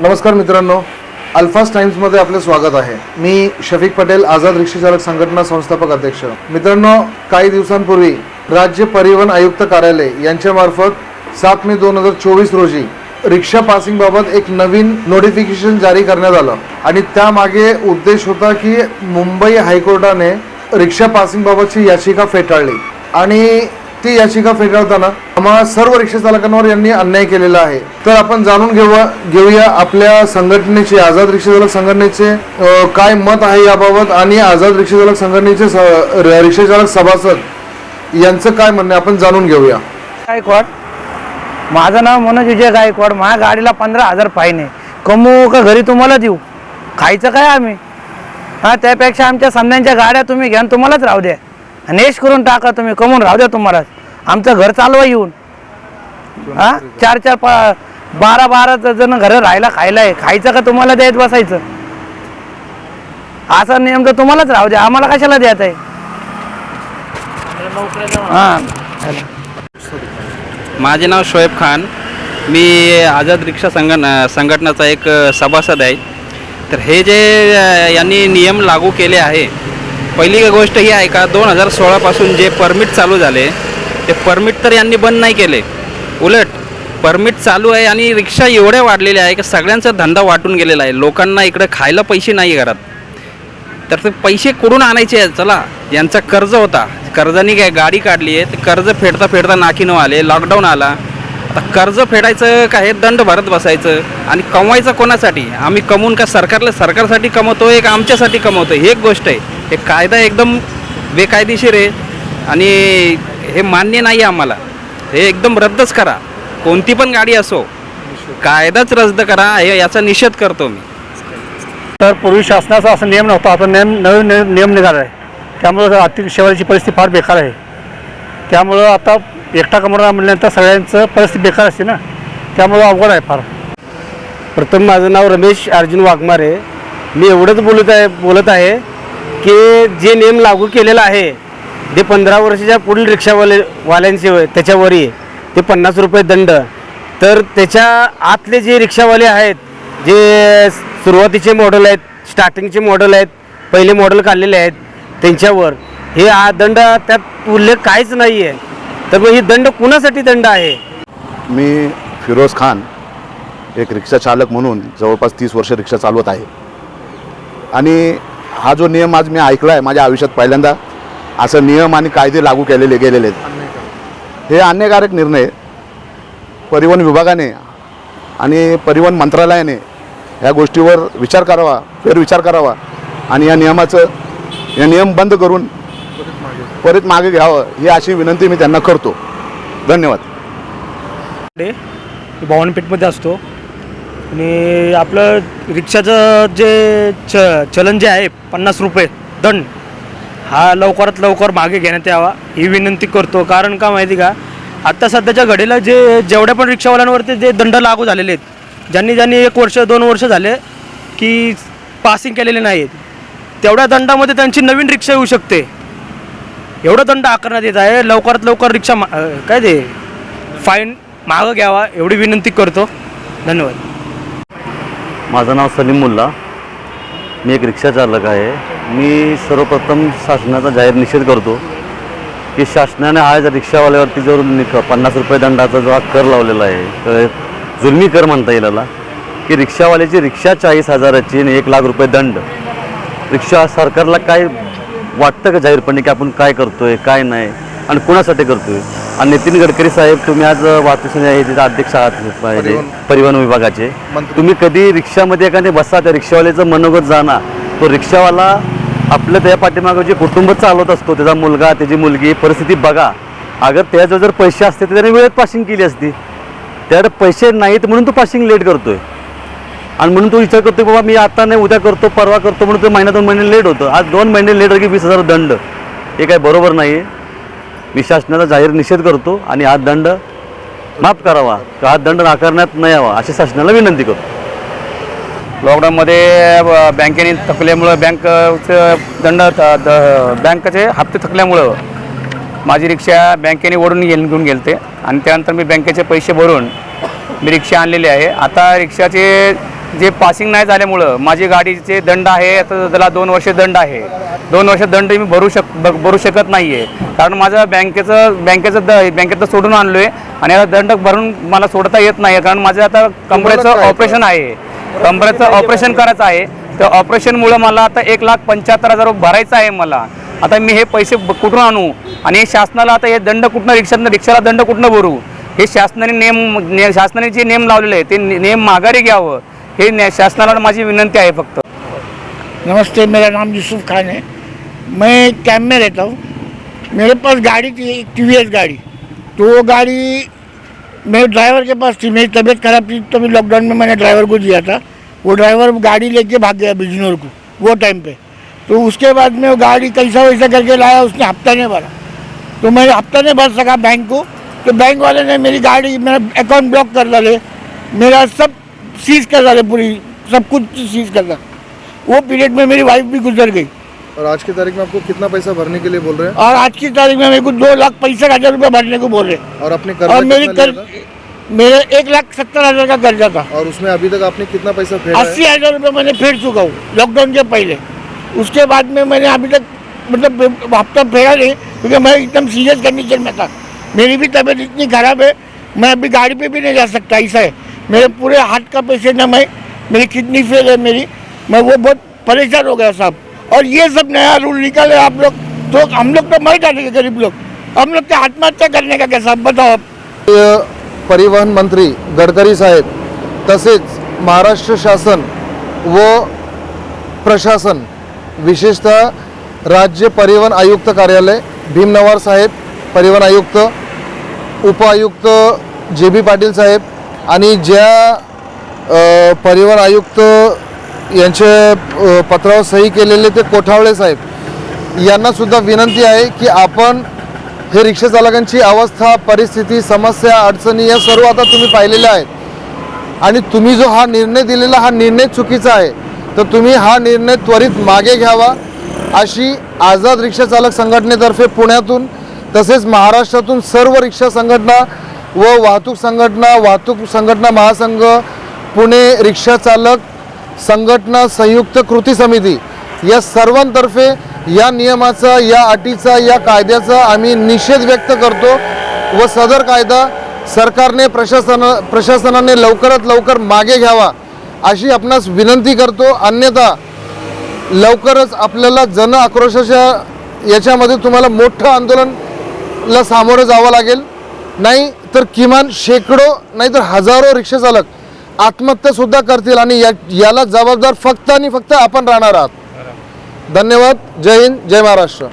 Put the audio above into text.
नमस्कार मित्रांनो. अल्फास टाइम्समध्ये आपलं स्वागत आहे. मी शफीक पटेल आझाद रिक्षा चालक संघटना संस्थापक अध्यक्ष. मित्रांनो काही दिवसांपूर्वी राज्य परिवहन आयुक्त कार्यालय यांच्यामार्फत सात मे दोन हजार चोवीस रोजी रिक्षा पासिंग बाबत एक नवीन नोटिफिकेशन जारी करण्यात आलं. आणि त्यामागे उद्देश होता की मुंबई हायकोर्टाने रिक्षा पासिंग बाबतची याचिका फेटाळली. आणि ती याचिका फेटाळताना आम्हा सर्व रिक्षा चालकांवर यांनी अन्याय केलेला आहे. तर आपण जाणून घेऊया घेऊया आपल्या संघटनेचे आझाद रिक्षा चालक संघटनेचे काय मत आहे याबाबत आणि आझाद रिक्षा चालक संघटनेचे स- रिक्षा चालक सभासद यांचं काय म्हणणं आहे? आपण जाणून घेऊया. गायकवाड. माझं नाव मनोज विजय गायकवाड. माझ्या गाडीला पंधरा हजार फाईन कमवू का घरी तुम्हाला देऊ? खायचं काय आम्ही? हा त्यापेक्षा आमच्या संध्यांच्या गाड्या तुम्ही घ्या आणि तुम्हालाच राहू द्या. नेश करून टाका तुम्ही कमवून राहू द्या तुम्हालाच. आमचं घर चालवा येऊन. हां? चार चार पा बारा बारा जण घरं राहायला खायला आहे. खायचं का तुम्हाला द्यायत बसायचं? असा नियम तर तुम्हालाच राहू द्या. आम्हाला कशाला द्यायचं आहे? हां. माझे नाव शोएब खान. मी आझाद रिक्षा संघन संघटनाचा एक सभासद आहे. तर हे जे यांनी नियम लागू केले आहे पहिली गोष्ट ही आहे का दोन हजार सोळापासून जे परमिट चालू झाले ते परमिट तर यांनी बंद नाही केले. उलट परमिट चालू आहे आणि रिक्षा एवढ्या वाढलेल्या आहे की सगळ्यांचा धंदा वाटून गेलेला आहे. लोकांना इकडे खायला पैसे नाही घरात. तर ते पैसे कुठून आणायचे? आहेत चला यांचा कर्ज होता. कर्जाने काय गाडी काढली आहे ते कर्ज फेडता फेडता नाकीनं आले लॉकडाऊन आला. आता कर्ज फेडायचं का हे दंड भरत बसायचं. आणि कमवायचं कोणासाठी? आम्ही कमवून का सरकारला सरकारसाठी कमवतो एक आमच्यासाठी कमवतो ही एक गोष्ट आहे. हे कायदा एकदम बेकायदेशीर आहे. आणि हे मान्य नाही आहे आम्हाला. हे एकदम रद्दच करा. कोणती पण गाडी असो कायदाच रद्द करा हे याचा निषेध करतो मी. तर पूर्वी शासनाचा असा नियम नव्हता. आता नेम नवीन नियम नियम निघाला आहे. त्यामुळं आर्थिक सेवाची परिस्थिती फार बेकार आहे. त्यामुळं आता एकटा कमवणार म्हणल्यानंतर सगळ्यांचं परिस्थिती बेकार असते ना. त्यामुळं अवघड आहे फार. प्रथम माझं नाव रमेश अर्जुन वाघमारे. मी एवढंच बोलत आहे बोलत आहे की जे नियम लागू केलेला आहे ते पंधरा वर्षाच्या पुढील रिक्षावाले वाल्यांचे त्याच्यावरही ते पन्नास रुपये दंड. तर त्याच्या आतले जे रिक्षावाले आहेत जे सुरुवातीचे मॉडेल आहेत स्टार्टिंगचे मॉडेल आहेत पहिले मॉडेल काढलेले आहेत त्यांच्यावर हे हा दंड त्यात उल्लेख काहीच नाही आहे तर मग ही दंड कुणासाठी दंड आहे? मी फिरोज खान एक रिक्षा चालक म्हणून जवळपास तीस वर्ष रिक्षा चालवत आहे. आणि हा जो नियम आज मी ऐकला आहे माझ्या आयुष्यात पहिल्यांदा असं नियम आणि कायदे लागू केलेले गेलेले आहेत. हे अन्यायकारक निर्णय परिवहन विभागाने आणि परिवहन मंत्रालयाने ह्या गोष्टीवर विचार करावा फेरविचार करावा आणि या नियमाचं या नियम बंद करून परत मागे घ्यावं ही अशी विनंती मी त्यांना करतो. धन्यवाद. डे असतो. आणि आपलं रिक्षाचं जे च चलन जे आहे पन्नास रुपये दंड. हा लवकरात लवकर मागे घेण्यात यावा ही विनंती करतो. कारण का माहिती का आत्ता सध्याच्या घडीला जे जेवढ्या पण रिक्षावाल्यांवरती जे दंड लागू झालेले आहेत ज्यांनी ज्यांनी एक वर्ष दोन वर्ष झाले की पासिंग केलेले नाही आहेत तेवढ्या दंडामध्ये त्यांची नवीन रिक्षा येऊ शकते. एवढा दंड आकारण्यात येत आहे. लवकरात लवकर रिक्षा मा काय ते फाईन मागं घ्यावा एवढी विनंती करतो. धन्यवाद. माझं नाव सलीम मुल्ला. मी एक रिक्षा चालक आहे. मी सर्वप्रथम शासनाचा जाहीर निषेध करतो की शासनाने हा रिक्षावाल्यावरती जो निक पन्नास रुपये दंडाचा जो हा कर लावलेला आहे तर जुलमी कर म्हणता येईल याला की रिक्षावाल्याची रिक्षा चाळीस हजाराची आणि एक लाख रुपये दंड. रिक्षा सरकारला काय वाटतं का जाहीरपणे की आपण काय करतोय काय नाही आणि कुणासाठी करतोय? आणि नितीन गडकरी साहेब तुम्ही आज वाहतूक जे अध्यक्ष आहात पाहिजे परिवहन विभागाचे. तुम्ही कधी रिक्षामध्ये एखादे बसा त्या रिक्षावाल्याचं मनोगत जाणा तो रिक्षावाला आपलं त्या पाठीमागं जे कुटुंब चालवत असतो त्याचा मुलगा त्याची मुलगी परिस्थिती बघा. अगर त्याजवळ जर पैसे असते तर त्याने वेळेत पासिंग केली असती. त्याकडे पैसे नाहीत म्हणून तो पासिंग लेट करतोय. आणि म्हणून तो विचार करतो बाबा मी आता नाही उद्या करतो परवा करतो म्हणून तो महिना दोन महिने लेट होतं. आज दोन महिने लेट की वीस हजार दंड. हे काय बरोबर नाही आहे मी शासनाचा जाहीर निषेध करतो आणि हा दंड माफ करावा. का हा दंड नाकारण्यात नाही यावा अशी शासनाला विनंती करतो. लॉकडाऊनमध्ये बँकेने थकल्यामुळं बँकचं दंड बँकेचे हप्ते थकल्यामुळं माझी रिक्षा बँकेने ओढून घेऊन घेऊन गेलते. आणि त्यानंतर मी बँकेचे पैसे भरून मी रिक्षा आणलेली आहे. आता रिक्षाचे जे पासिंग नाही झाल्यामुळं माझी गाडीचे दंड आहे. तर त्याला दोन वर्ष दंड आहे. दोन वर्ष दंड मी भरू शक भरू शकत नाही आहे कारण माझं बँकेचं बँकेचं द बँकेतनं सोडून आणलो आहे आणि आता दंड भरून मला सोडता येत नाही कारण माझं आता कमरेचं ऑपरेशन आहे. कमरेचं ऑपरेशन करायचं आहे. त्या ऑपरेशनमुळं मला आता एक लाख पंच्याहत्तर हजार रुपये भरायचं आहे मला. आता मी हे पैसे ब- कुठून आणू? आणि हे शासनाला आता हे दंड कुठनं रिक्षातनं रिक्षाला दंड कुठनं भरू? हे शासनाने नेम ने शासनाने जे नेम लावलेले आहे ते नेम माघारी घ्यावं. हे ने- शासनाला माझी विनंती आहे फक्त. नमस्ते मेरा नाम यूसुफ खान है। मैं कैम्प में रहता हूँ। मेरे पास गाड़ी थी एक टी गाड़ी। तो वो गाड़ी मेरे ड्राइवर के पास थी, मेरी तबीयत खराब थी, तभी लॉकडाउन में मैंने ड्राइवर को दिया था। वो ड्राइवर गाड़ी लेके भाग गया बिजनौर को, वो टाइम पे। तो उसके बाद में वो गाड़ी कैसा वैसा करके लाया, उसने हफ़्ता नहीं भरा। तो मैं हफ़्ता नहीं भर सका बैंक को। तो बैंक वाले ने मेरी गाड़ी, मेरा अकाउंट ब्लॉक कर डाले। मेरा सब सीज कर डाले पूरी, सब कुछ सीज कर डाले। वो पीरियड में मेरी वाइफ भी गुजर गई। और आज की तारीख में आपको कितना पैसा भरने के लिए बोल रहे हैं? और आज की तारीख में मेरे को दो लाख पैंसठ हज़ार रुपये भरने को बोल रहे हैं। और अपने और मेरी कर मेरे एक लाख सत्तर हज़ार का कर्जा था। और उसमें अभी तक आपने कितना पैसा फेरा अस्सी हज़ार रुपये मैंने फेर चुका हूँ लॉकडाउन के पहले। उसके बाद में मैंने अभी तक मतलब हफ़्ता फेरा नहीं क्योंकि मैं एकदम सीरियस कंडीशन में था। मेरी भी तबीयत इतनी खराब है मैं अभी गाड़ी पे भी नहीं जा सकता ऐसा है। मेरे पूरे हाथ का पेशेंट है मैं मेरी किडनी फेल है मेरी। मैं वो बहुत परेशान हो गया साहब। और ये सब नया रूल निकाले आप लोग। तो हम लोग तो मर जाते गरीब लोग। हम लोग क्या आत्महत्या करने का कैसा? बताओ आप। परिवहन मंत्री गडकरी साहेब तसेच महाराष्ट्र शासन व प्रशासन विशेषतः राज्य परिवहन आयुक्त कार्यालय भीमनवार साहेब परिवहन आयुक्त उपआयुक्त जे बी पाटील साहेब आणि ज्या परिवहन आयुक्त यांचे पत्रावर सही केलेले ते कोठावळे साहेब. यांनासुद्धा विनंती आहे की आपण हे रिक्षाचालकांची अवस्था परिस्थिती समस्या अडचणी या सर्व आता तुम्ही पाहिलेल्या आहेत. आणि तुम्ही जो हा निर्णय दिलेला हा निर्णय चुकीचा आहे. तर तुम्ही हा निर्णय त्वरित मागे घ्यावा. अशी आझाद रिक्षाचालक संघटनेतर्फे पुण्यातून तसेच महाराष्ट्रातून सर्व रिक्षा संघटना व वाहतूक संघटना वाहतूक संघटना महासंघ पुणे रिक्षाचालक संघटना संयुक्त कृती समिती या सर्वांतर्फे या नियमाचा या अटीचा या कायद्याचा आम्ही निषेध व्यक्त करतो व सदर कायदा सरकारने प्रशासन प्रशासनाने लवकरात लवकर मागे घ्यावा अशी आपणास विनंती करतो. अन्यथा लवकरच आपल्याला जन आक्रोशाच्या याच्यामध्ये तुम्हाला मोठं आंदोलनला सामोरं जावं लागेल. नाही तर किमान शेकडो नाही तर हजारो रिक्षाचालक आत्महत्यासुद्धा करतील आणि या याला जबाबदार फक्त आणि फक्त आपण राहणार आहात. धन्यवाद. जय हिंद. जय महाराष्ट्र.